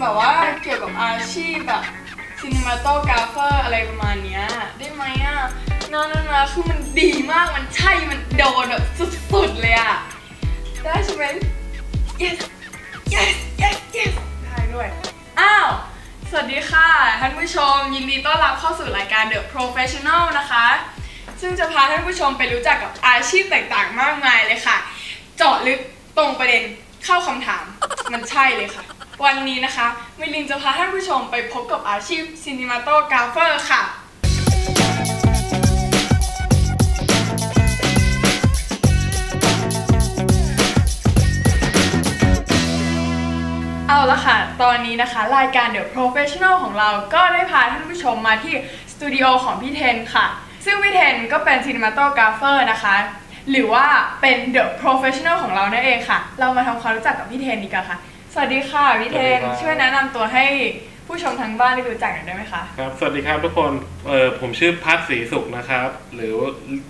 แบบว่าเกี่ยวกับอาชีพแบบซินิมาโตกราฟเฟอร์อะไรประมาณเนี้ยได้ไหมอะนานานาคือมันดีมากมันใช่มันโดนแบบสุดๆเลยอะได้ใช่ไหม yes yes yes yes ได้ด้วย อ้าว สวัสดีค่ะ ท่านผู้ชม ยินดีต้อนรับเข้าสู่รายการ The Professional นะคะ ซึ่งจะพาท่านผู้ชมไปรู้จักกับอาชีพต่างๆ มากมายเลยค่ะ เจาะลึกตรงประเด็นเข้าคำถาม มันใช่เลยค่ะ วันนี้นะคะมิลินจะพาท่านผู้ชมไปพบกับอาชีพ Cinematographer ค่ะ เอาละค่ะ ตอนนี้นะคะ รายการ The Professional ของเราก็ได้พาท่านผู้ชมมาที่สตูดิโอของพี่เทนค่ะ ซึ่งพี่เทนก็เป็น cinematographer นะคะหรือว่าเป็น The Professional ของเรานั่นเองค่ะ เรามาทำความรู้จักกับพี่เทนดีกว่าค่ะ สวัสดีค่ะพี่เทนสวัสดีครับช่วยแนะนำตัวให้ผู้ชมทางบ้านได้รู้จักหน่อยได้ไหมคะครับสวัสดีครับทุกคนเออผมชื่อพัฒศรีสุขนะครับ หรือ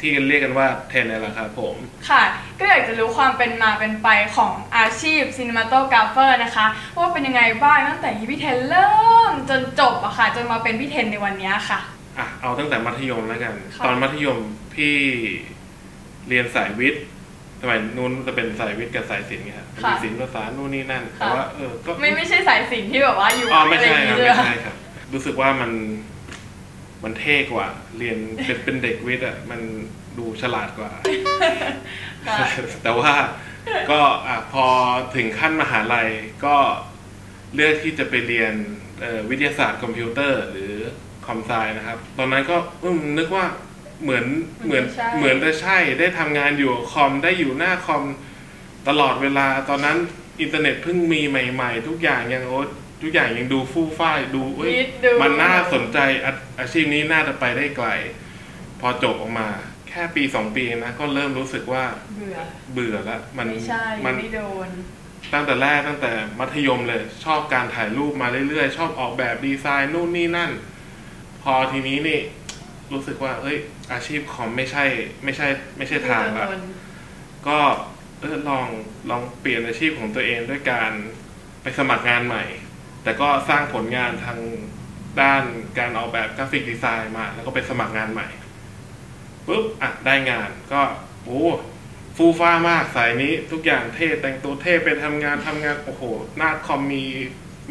ที่เรียกกันว่าเทนนี่แหละครับผม ค่ะ ก็อยากจะรู้ความเป็นมาเป็นไปของอาชีพ cinematographer นะคะ ว่าเป็นยังไงบ้างตั้งแต่ที่พี่เทนเริ่มจนจบอะค่ะ จนมาเป็นพี่เทนในวันนี้ค่ะอะ เอาตั้งแต่มัธยมแล้วกันค่ะตอนมัธยมพี่เรียนสายวิทย์ สมัยนู้นจะเป็นสายวิทย์กับสายศิลป์ไงครับมีศิลป์ภาษานู่นนี่นั่นแต่ว่าเออก็ไม่ไม่ใช่สายสิญจนที่แบบว่าอยู่อ๋อไม่อะไรอใช่ย่างครับนี้ไม่เลยใช่ครับ รู้สึกว่ามันมันเท่กว่า เรียนเป็นเป็นเด็กวิทย์อะมันดูฉลาดกว่า ค่ะ แต่ว่าก็อะพอถึงขั้นมหาลัยก็เลือกที่จะไปเรียนเอ่อวิทยาศาสตร์คอมพิวเตอร์หรือคอมไซนะครับ ตอนนั้นก็อืมนึกว่า เหมือนเหมือนใช่เหมือนจะใช่ได้ทำงานอยู่กับคอมได้อยู่หน้าคอมตลอดเวลาตอนนั้นอินเทอร์เน็ตเพิ่งมีใหม่ ๆ ทุกอย่างยังโอ๊ตทุกอย่างยังดูฟู่ฟ้ายดูเอ้ยนิดดูมันน่าสนใจอาอาชีพนี้น่าจะไปได้ไกล พอจบออกมา แค่ปีสองปีเองนะก็เริ่มรู้สึกว่าเบื่อเบื่อแล้วมันไม่ใช่มันไม่โดนตั้งแต่แรกตั้งแต่มัธยมเลย ชอบการถ่ายรูปมาเรื่อยๆ ชอบออกแบบดีไซน์นู่นนี่นั่น พอทีนี้นี่ รู้สึกว่า เอ้ย อาชีพคอมไม่ใช่ ไม่ใช่ ไม่ใช่ทางละไม่โดนก็เออลองลองเปลี่ยนอาชีพของตัวเองด้วยการไปสมัครงานใหม่ แต่ก็สร้างผลงานทางด้านการออกแบบกราฟิกดีไซน์มา แล้วก็ไปสมัครงานใหม่ปุ๊บอะได้งานก็โอ้ฟูฟ้ามากสายนี้ทุกอย่างเท่แต่งตัวเท่ไปทำงานทำงานโอ้โหหน้าคอมมี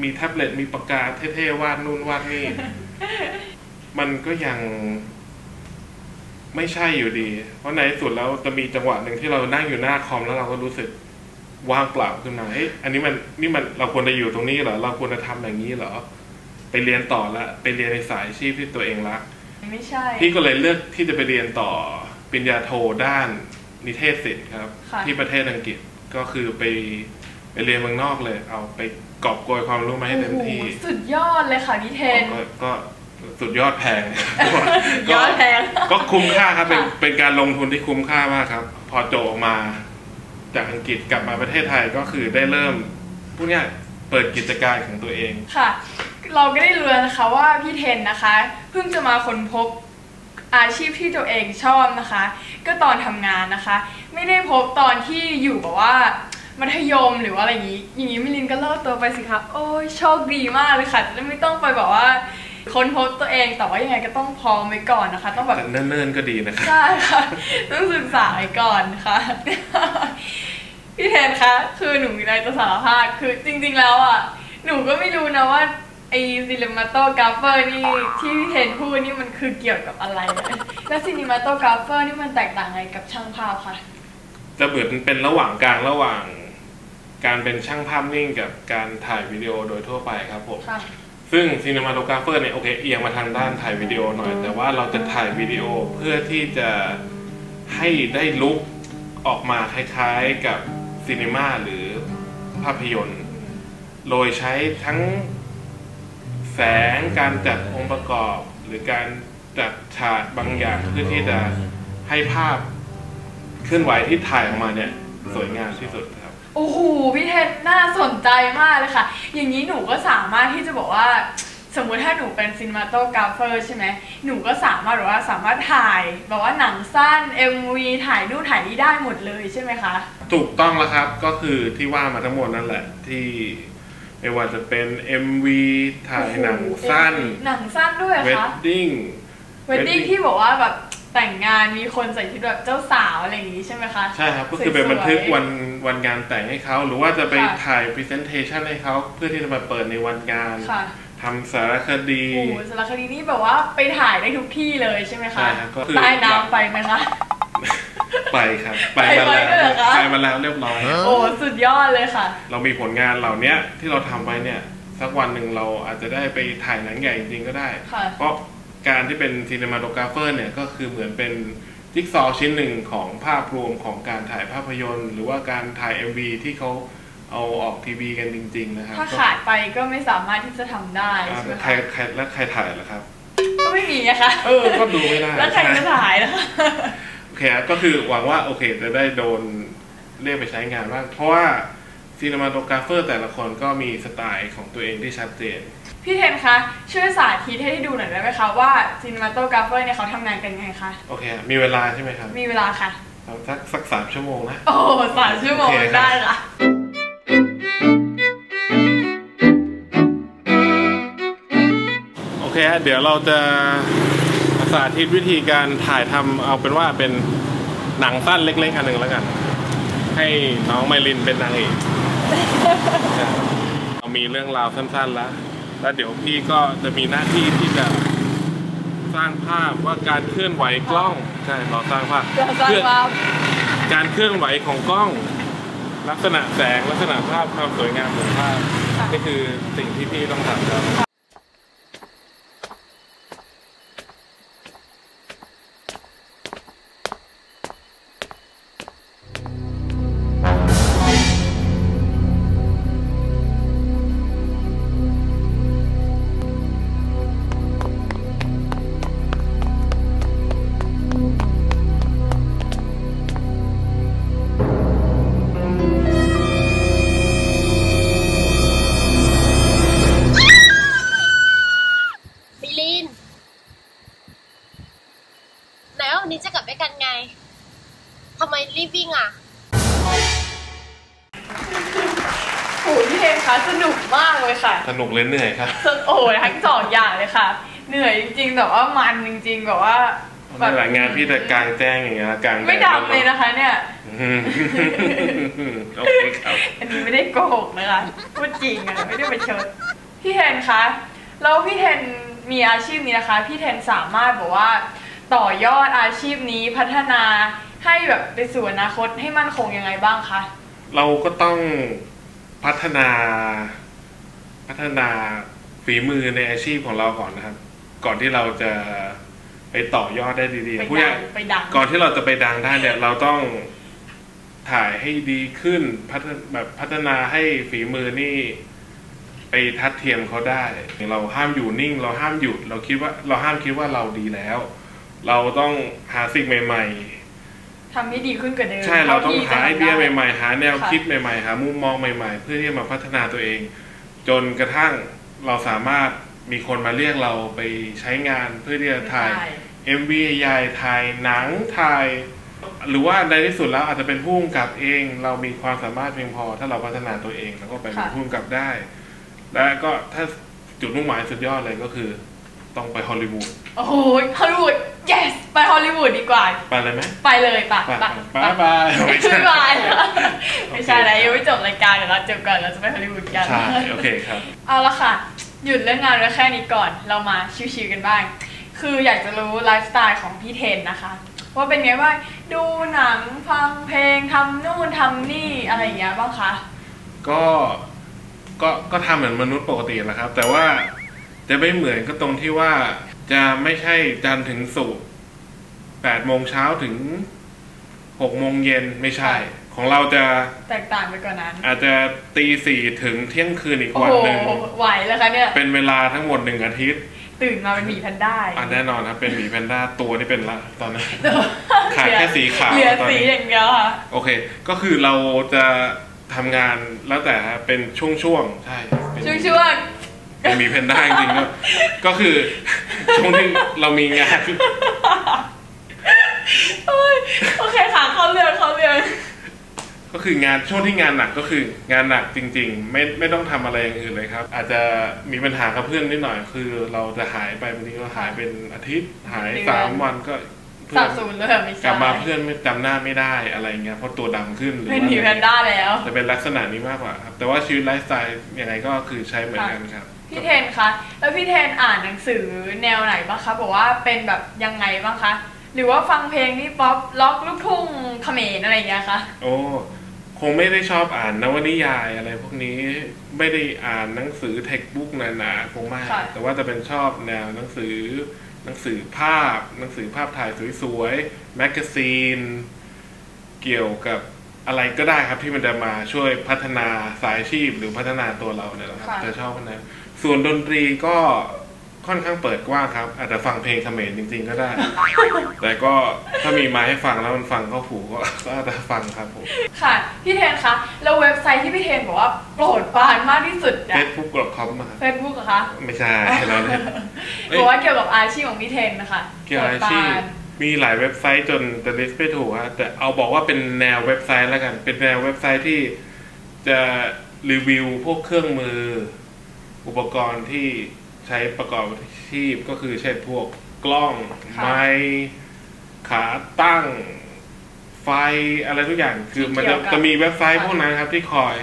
มีแท็บเล็ตมีปากกาเท่ๆวาดนู่นวาดนี่ มันก็ยังไม่ใช่อยู่ดี เพราะในที่สุดแล้วจะมีจังหวะหนึ่งที่เรานั่งอยู่หน้าคอมแล้วเราก็รู้สึกว่างเปล่าขึ้นมาเฮ้ยอันนี้มันนี่มันเราควรจะอยู่ตรงนี้เหรอ เราควรจะทำอย่างนี้เหรอ ไปเรียนต่อละ ไปเรียนในสายอาชีพที่ตัวเองรัก ไม่ใช่ พี่ก็เลยเลือกที่จะไปเรียนต่อปริญญาโทด้านนิเทศศิลป์ครับค่ะที่ประเทศอังกฤษ ก็คือไปไปเรียนเมืองนอกเลย เอาไปกอบโกยความรู้มาให้เต็มที่โอ้โหสุดยอดเลยค่ะพี่เทน ก็ก็ สุดยอดแพงยอดแพง ก็คุ้มค่าครับเป็นค่ะเป็นการลงทุนที่คุ้มค่ามากครับ พอโจบออกมา จากอังกฤษกลับมาประเทศไทยก็คือได้เริ่มพวกเนี้ยเปิดกิจการของตัวเองค่ะ เราก็ได้รู้แล้วนะคะว่าพี่เทนนะคะ เพิ่งจะมาค้นพบอาชีพที่ตัวเองชอบนะคะ ก็ตอนทำงานนะคะ ไม่ได้พบตอนที่อยู่แบบว่ามัธยมหรือว่าอะไรอย่างนี้ อย่างนี้มิลินก็เลิกตัวไปสิคะโอ้ยโชคดีมากเลยค่ะจะได้ไม่ต้องไปแบบว่า ค้นพบตัวเองแต่ว่ายังไงก็ต้องพร้อมไว้ก่อนนะคะ ต้องแบบแต่เนิ่นๆก็ดีนะครับใช่ค่ะต้องศึกษาไว้ก่อนค่ะพี่เทนคะคือหนูมีอะไรจะสารภาพคือจริง ๆ แล้วอะหนูก็ไม่รู้นะว่าไอซินิมาโตกราฟเฟอร์นี่ที่พี่เทนพูดนี่มันคือเกี่ยวกับอะไรนะแล้วซินิมาโตกราฟเฟอร์นี่มันแตกต่างไงกับช่างภาพคะจะเหมือนเป็นระหว่างกลางระหว่าง การเป็นช่างภาพนิ่งกับการถ่ายวิดีโอโดยทั่วไปครับผมค่ะ ซึ่งซีน e มาโตกราฟเฟอร์เนี่ยโอเคเอียงมาทางด้านถ่ายวิดีโอหน่อย แต่ว่าเราจะถ่ายวิดีโอเพื่อที่จะให้ได้ลุกออกมาคล้ายๆกับซีนีมาหรือภาพยนตร์ โดยใช้ทั้งแสงการจัดองค์ประกอบ หรือการจัดฉากบางอย่างเพื่อที่จะให้ภาพเคลื่อนไหวที่ถ่ายออกมาเนี่ยสวยงามที่สุดครับ โอ้โหพี่เทนน่าสนใจมากเลยค่ะ อย่างนี้หนูก็สามารถที่จะบอกว่า สมมุติถ้าหนูเป็นซินมาโตกราฟเฟอร์ใช่ไหมหนูก็สามารถแบบว่าสามารถถ่ายแบบว่าหนังสั้น MV ถ่ายนู่นถ่ายนี่ได้หมดเลยใช่ไหมคะถูกต้องแล้วครับก็คือที่ว่ามาทั้งหมดนั่นแหละที่ไม่ว่าจะเป็น MV ถ่ายหนังสั้น หนังสั้นด้วยเหรอเวดคะดิ้ง เวดดิ้งที่บอกว่าแบบแต่งงานมีคนใส่ชุดแบบเจ้าสาวอะไรอย่างงี้ใช่ไหมคะใช่ครับ ก็คือเป็นบันทึกสวยๆ วัน วันงานแต่งให้เขา หรือว่าจะไปค่ะถ่าย Presentation ให้เขาเพื่อที่จะมาเปิดในวันงานค่ะ ทำสารคดี โอ้โหสารคดีนี่แบบว่าไปถ่ายได้ทุกที่เลยใช่ไหมคะใช่ครับก็คือ ใต้น้ำไปไหมคะ ไปครับ ไปไปมาไว้แล้วด้วยเหรอคะ ไปมาแล้วเรียบร้อย โอ้สุดยอดเลยค่ะ เรามีผลงานเหล่านี้ที่เราทำไว้เนี่ยสักวันหนึ่งเราอาจจะได้ไปถ่ายหนังใหญ่จริงๆก็ได้ ค่ะเพราะการที่เป็นซีน e มาโ o กราฟเฟอร์เนี่ยก็คือเหมือนเป็น จิ๊กซอว์ชิ้นหนึ่งของภาพรวมของการถ่ายภาพยนตร์ หรือว่าการถ่าย MV ที่เขาเอาออกทีวีกันจริง ๆ นะครับถ้าก็ขาดไปก็ไม่สามารถที่จะทำได้อ่าใช่ไหมใครคะใครแล้วใครถ่ายล่ะครับ ก็ไม่มีนะคะ เออก็ดูไม่ได้ แล้วใครจะถ่ายนะคะ โอเคครับก็คือหวังว่าโอเคจะได้โดนเรียกไปใช้งานบ้างเพราะว่าซีน e มาโ o กราฟเฟอร์แต่ละคนก็มีสไตล์ของตัวเองที่ชัดเจน พี่เทนคะช่วยสาธิตให้ดูหน่อยได้ไหมคะว่าซีนิมาโตกราฟเฟอร์เนี่ยเขาทำงานกันยังไงคะ โอเค มีเวลาใช่ไหมครับมีเวลาค่ะสักสักสามชั่วโมงนะ โอ้สามชั่วโมงโอเคครับ ได้ค่ะโอเคฮะเดี๋ยวเราจะสาธิตวิธีการถ่ายทำเอาเป็นว่าเป็นหนังสั้นเล็กๆอันหนึ่งแล้วกัน ให้น้องไมลินเป็นนางเอก เรามีเรื่องราวสั้นๆแล้ว แล้วเดี๋ยวพี่ก็จะมีหน้าที่ที่จะสร้างภาพว่าการเคลื่อนไหวกล้องใช่เราสร้างภาพเราสร้างเคลื่อนภาพ การเคลื่อนไหวของกล้อง ลักษณะแสงลักษณะภาพความสวยงามของภาพนี่คือสิ่งที่พี่ต้องทำครับ รีบวิ่งอะโอ้พี่เทนคะสนุกมากเลยค่ะสนุกเลยเหนื่อยครับโอ้โหทั้งสองอย่างเลยค่ะ เหนื่อยจริงๆแต่ว่ามันจริงๆแบบว่าแบไม่บหลายงานพี่แต่กลางแจ้งอย่างเงี้ยกลางแดไม่ดำเลยนะคะ เนี่ยอืมโอเคครับอันนี้ไม่ได้โกหกนะคะพูดจริงอะไม่ได้ไปเชิญพี่เทนคะแล้วพี่เทนมีอาชีพนี้นะคะ พี่เทนสามารถบอกว่าต่อยอดอาชีพนี้พัฒนา ให้แบบไปสู่อนาคตให้มั่นคงยังไงบ้างคะ เราก็ต้องพัฒนาพัฒนาฝีมือในอาชีพของเราก่อนนะครับ ก่อนที่เราจะไปต่อยอดได้ดีไปๆผู้ดัใหญ่งไปดังก่อนที่เราจะไปดังได้เนี่ยเราต้องถ่ายให้ดีขึ้นพัฒแบบพัฒนาให้ฝีมือนี่ ไปทัดเทียมเขาได้ เราห้ามอยู่นิ่ง เราห้ามหยุด เราคิดว่า เราห้ามคิดว่าเราดีแล้ว เราต้องหาสิ่งใหม่ ทำให้ดีขึ้นกว่าเดิมๆใช่เราต้องที่หาไอเดียจะทำใหม่ๆ หาแนวค่ะคิดใหม่ๆ หามุมมองใหม่ๆ เพื่อที่จะมาพัฒนาตัวเอง จนกระทั่งเราสามารถมีคนมาเรียกเราไปใช้งานเพื่อที่จะถ่ายใช่ MV ใหญ่ถ่ายหนังถ่าย หรือว่าในที่สุดแล้วอาจจะเป็นผู้กำกับเอง เรามีความสามารถเพียงพอ ถ้าเราพัฒนาตัวเองเราก็ไปเป็นค่ะผู้กำกับได้ และก็ถ้าจุดมุ่งหมายสุดยอดเลยก็คือ ต้องไปฮอลลีวูด โอ้โหฮอลลีวูด yes ไปฮอลลีวูดดีกว่า ไปเลยไหมไปเลยปะไปปะไปไปไม่ใช่ไม่ไปไม่ใช่แล้วโอเคยังไม่จบรายการเดี๋ยวเราจบก่อนเราจะไปฮอลลีวูดกันใช่โอเคครับเอาละค่ะ หยุดเรื่องงานไว้แค่นี้ก่อนเรามาชิวๆกันบ้าง คืออยากจะรู้ไลฟ์สไตล์ของพี่เทนนะคะว่าเป็นไงบ้างดูหนังฟังเพลงทำนู่นทำนี่อะไรอย่างเงี้ยบ้างคะก็ก็ก็ทำเหมือนมนุษย์ปกติแหละครับ แต่ว่าจะไม่เหมือนก็ตรงที่ว่า จะไม่ใช่จันทร์ถึงศุกร์แปดโมงเช้าถึงหกโมงเย็นไม่ใช่ ของเราจะแตกต่างไปกว่านั้น อาจจะตีสี่ถึงเที่ยงคืนอีกโอ้วันโหหนึ่งไหวแล้วคะเนี่ย เป็นเวลาทั้งหมดหนึ่งอาทิตย์ ตื่นมาเป็นหมีแพนด้าอะแน่นอนครับเป็นหมีแพนด้าตัวนี่เป็นละตอนนี้ขาดแค่สีขาวเหลือตอนสีนี้อย่างเดียวค่ะโอเค ก็คือเราจะทำงานแล้วแต่เป็นช่วงๆใช่เป็นช่วงช่ วงเป็นหมีแพนด้าจริงๆก็ก็คือช่วงที่เรามีงานโอ้ยโอเคค่ะเข้าเรื่องเข้าเรื่องก็คืองานช่วงที่งานหนักก็คืองานหนักจริง ๆ ไม่ไม่ต้องทำอะไรอย่างอื่นเลยครับ อาจจะมีปัญหากับเพื่อนนิดหน่อย คือเราจะหายไปบางทีก็หายเป็นอาทิตย์หายสามวันก็เพื่สัอบนสูนเลยไม่กใช่ลับมาเพื่อนไม่จำหน้าไม่ได้อะไรเงี้ยเพราะตัวดำขึ้นหรือเป็นว่าหนีแพนด้าแล้ว จะเป็นลักษณะนี้มากกว่าครับแต่ว่าชีวิตไลฟ์สไตล์ยังไงก็คือใช้เหมือนกันครับ พี่เทนคะ แล้วพี่เทนอ่านหนังสือแนวไหนบ้างคะบอกว่าเป็นแบบยังไงบ้างคะ หรือว่าฟังเพลงที่ป๊อปล็อกลูกทุ่งเขมรอะไรอย่างเงี้ยคะ โอ้คงไม่ได้ชอบอ่านนวนิยายอะไรพวกนี้ไม่ได้อ่านหนังสือเทคบุ๊กหนาๆคงไม่ค่ะ แต่ว่าจะเป็นชอบแนวหนังสือ หนังสือภาพ หนังสือภาพถ่ายสวยๆแมกกาซีน เกี่ยวกับ อะไรก็ได้ครับที่มันจะมาช่วยพัฒนาสายอาชีพหรือพัฒนาตัวเราเนี่ยแหละครับค่ะ จะชอบพวกนั้นส่วนดนตรีก็ค่อนข้างเปิดกว้างครับ อาจจะฟังเพลงเขมรจริง ๆ ก็ได้ แต่ก็ถ้ามีมาให้ฟังแล้วมันฟังเข้าหูก็ ก็อาจจะฟังครับผมค่ะ พี่เทนคะ แล้วเว็บไซต์ที่พี่เทนบอกว่าโปรดปรานมากที่สุดเฟอะซบุ๊กกดคอมมาเฟซบุ๊กเหรอคะไม่ใช่เราเนี่ย เอ้ยบอกว่าเกี่ยวกับอาชีพของพี่เทนนะคะเกี่ยวกับอาชีพ โปรดปราน มีหลายเว็บไซต์จนจะลิสต์ไม่ถูกฮะแต่เอาบอกว่าเป็นแนวเว็บไซต์แล้วกัน เป็นแนวเว็บไซต์ที่จะรีวิวพวกเครื่องมือ อุปกรณ์ที่ใช้ประกอบอาชีพก็คือเช่นพวกกล้องค่ะไม้ขาตั้ง ไฟอะไรทุกอย่าง คือมันที่เกี่จะยวกับจะมีเว็บไซต์ค่ะพวกนั้นครับที่คอย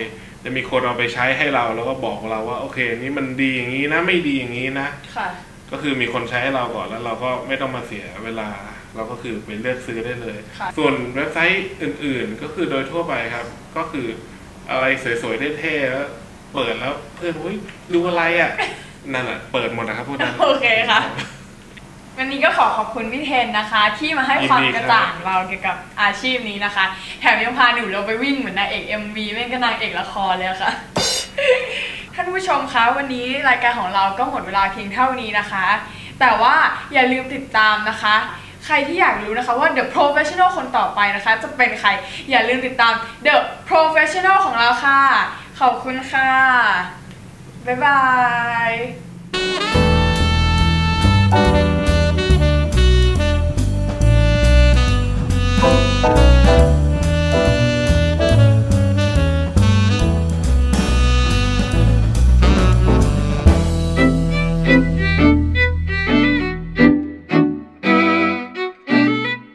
จะมีคนเอาไปใช้ให้เราแล้วก็บอกเราว่า โอเคอันนี้มันดีอย่างนี้นะ ไม่ดีอย่างนี้นะค่ะก็คือมีคนใช้ให้เราก่อนแล้วเราก็ไม่ต้องมาเสียเวลา เราก็คือไปเลือกซื้อได้เลยค่ะส่วนเว็บไซต์อื่น ๆ ก็คือโดยทั่วไปครับ ก็คืออะไรสวยๆเท่ๆแล้วเปิดแล้วเพื่อนอุ้ยดูอะไรอะนั่นแหละเปิดหมดนะครับพวกนั้นโอเคค่ะวันนี้ก็ขอขอบคุณพี่เทนนะคะ ที่มาให้ความยินดีกครับระจ่างเราเกี่ยวกับอาชีพนี้นะคะ แถมยังพาหนูเราไปวิ่งเหมือนนางเอก MV ไม่ก็นางเอกละครเลยอะค่ะ ท่านผู้ชมคะวันนี้รายการของเราก็หมดเวลาเพียงเท่านี้นะคะ แต่ว่าอย่าลืมติดตามนะคะ ใครที่อยากรู้นะคะว่า The Professional คนต่อไปนะคะ จะเป็นใครอย่าลืมติดตาม The Professional ของเราค่ะ ขอบคุณค่ะ บ๊ายบาย